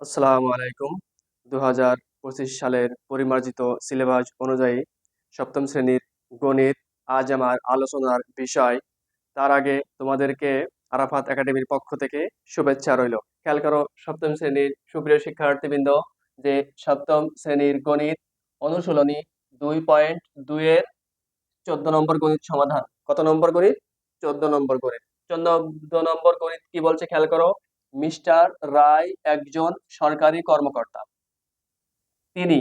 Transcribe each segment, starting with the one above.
আসসালামু আলাইকুম। দু হাজার পঁচিশ সালের পরিমার্জিত সিলেবাস অনুযায়ী সপ্তম শ্রেণির গণিত আজ আমার আলোচনার বিষয়। তার আগে তোমাদেরকে আরাফাত একাডেমির পক্ষ থেকে শুভেচ্ছা রইল। খেয়াল করো, সপ্তম শ্রেণির সুপ্রিয় শিক্ষার্থীবৃন্দ, যে সপ্তম শ্রেণির গণিত অনুশীলনী দুই পয়েন্ট দুইয়ের চোদ্দ নম্বর গণিত সমাধান। কত নম্বর গণিত? চোদ্দ নম্বর গণিত। চোদ্দ নম্বর গণিত কি বলছে খেয়াল করো? মিস্টার রায় একজন সরকারি কর্মকর্তা। তিনি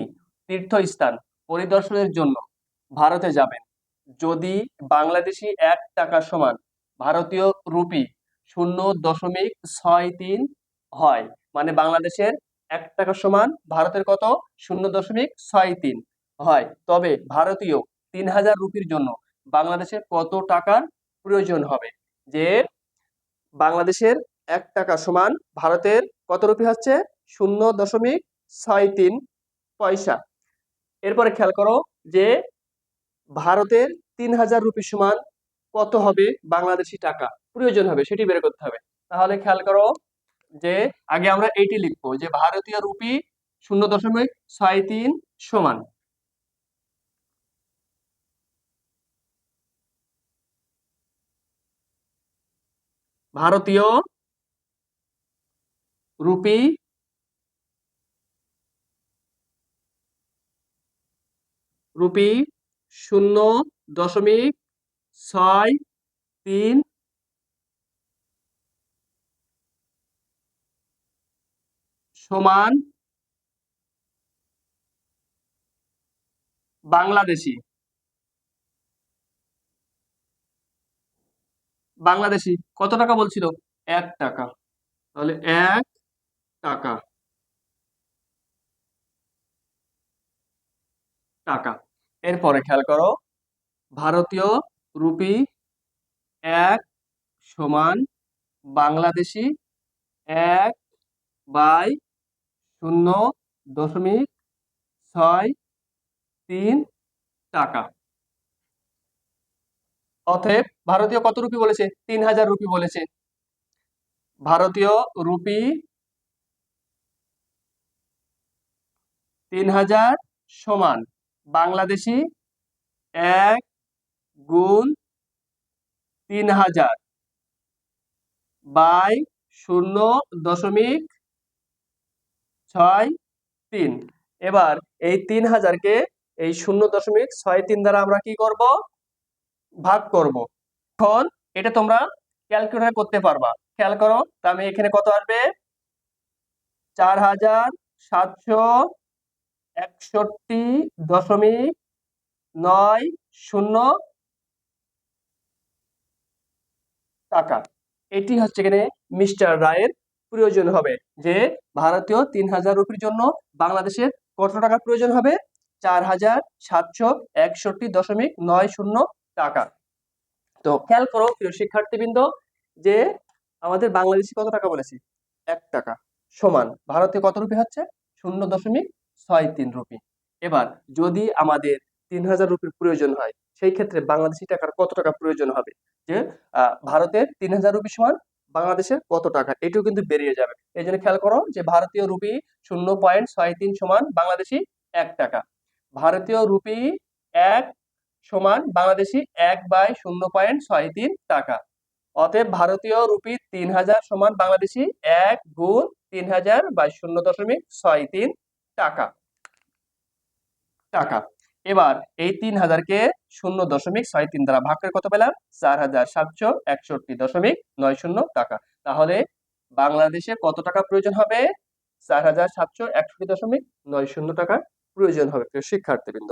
তীর্থস্থান পরিদর্শনের জন্য ভারতে যাবেন। যদি বাংলাদেশি এক টাকা সমান ভারতীয় রুপি শূন্য দশমিক ছয় তিন হয় মানে বাংলাদেশের এক টাকা সমান ভারতের কত? শূন্য দশমিক ছয় তিন হয়। তবে ভারতীয় তিন হাজার রুপির জন্য বাংলাদেশের কত টাকার প্রয়োজন হবে? যে বাংলাদেশের এক টাকা সমান ভারতের কত রুপি হচ্ছে? শূন্য দশমিক ছয় তিন পয়সা। এরপরে খেয়াল করো যে ভারতের তিন হাজার রুপি সমান কত হবে বাংলাদেশি টাকা? প্রয়োজন হবে, সেটি বের করতে হবে। তাহলে খেয়াল করো যে আগে আমরা এইটি লিখব যে ভারতীয় রুপি শূন্য দশমিক ছয় তিন সমান। ভারতীয় রুপি? রুপি, শূন্য, দশমিক, ছয়, তিন। সমান বাংলাদেশি। বাংলাদেশি। কত টাকা বলছিল? এক টাকা। তাহলে এক টাকা। টাকা। এরপরে খেয়াল করো, ভারতীয় রুপি এক সমান বাংলাদেশি এক বাই শূন্য দশমিক ছয় তিন টাকা। অতএব ভারতীয় কত রুপি বলেছে? তিন হাজার রুপি বলেছে। ভারতীয় রুপি তিন হাজার সমান। বাংলাদেশি এক গুণ তিন হাজার বাই শূন্য দশমিক ছয় তিন। এবার এই তিন হাজারকে এই শূন্য দশমিক ছয় তিন দ্বারা আমরা কি করব? ভাগ করব। এখন এটা তোমরা ক্যালকুলেট করতে পারবা। খেয়াল করো, তাহলে এখানে কত আসবে? চার হাজার সাতশো একষট্টি দশমিক নয় শূন্য টাকা। এটি হচ্ছে এখানে মিস্টার রায়ের প্রয়োজন হবে যে ভারতীয় তিন হাজার রুপির জন্য বাংলাদেশের কত টাকা প্রয়োজন হবে? চার হাজার সাতশো একষট্টি দশমিক নয় শূন্য টাকা। তো খেয়াল করো প্রিয় শিক্ষার্থীবৃন্দ, যে আমাদের বাংলাদেশি কত টাকা বলেছি? এক টাকা সমান। ভারতে কত রুপি হচ্ছে? শূন্য দশমিক ছয় তিন রুপি। এবার যদি আমাদের তিন হাজার রুপির প্রয়োজন হয়, সেই ক্ষেত্রে বাংলাদেশি টাকার কত টাকা প্রয়োজন হবে? যে ভারতের তিন হাজার রুপি সমান বাংলাদেশের কত টাকা? এটাও কিন্তু বেরিয়ে যাবে। এই জন্য খেয়াল করো যে, ভারতীয় রুপি শূন্য পয়েন্ট ছয় তিন সমান বাংলাদেশি এক টাকা। ভারতীয় রুপি এক সমান বাংলাদেশি এক বাই শূন্য পয়েন্ট ছয় তিন টাকা। অতএব ভারতীয় রুপি তিন হাজার সমান বাংলাদেশি এক গুণ তিন হাজার বাই শূন্য দশমিক ছয় তিন টাকা। টাকা। এবার এই তিন হাজারকে শূন্য দশমিক ছয় তিন দ্বারা ভাগ করে কত পেলাম? চার হাজার সাতশো একষট্টি দশমিক নয় শূন্য টাকা। তাহলে বাংলাদেশে কত টাকা প্রয়োজন হবে? চার হাজার সাতশো একষট্টি দশমিক নয় শূন্য টাকা প্রয়োজন হবে শিক্ষার্থীবৃন্দ।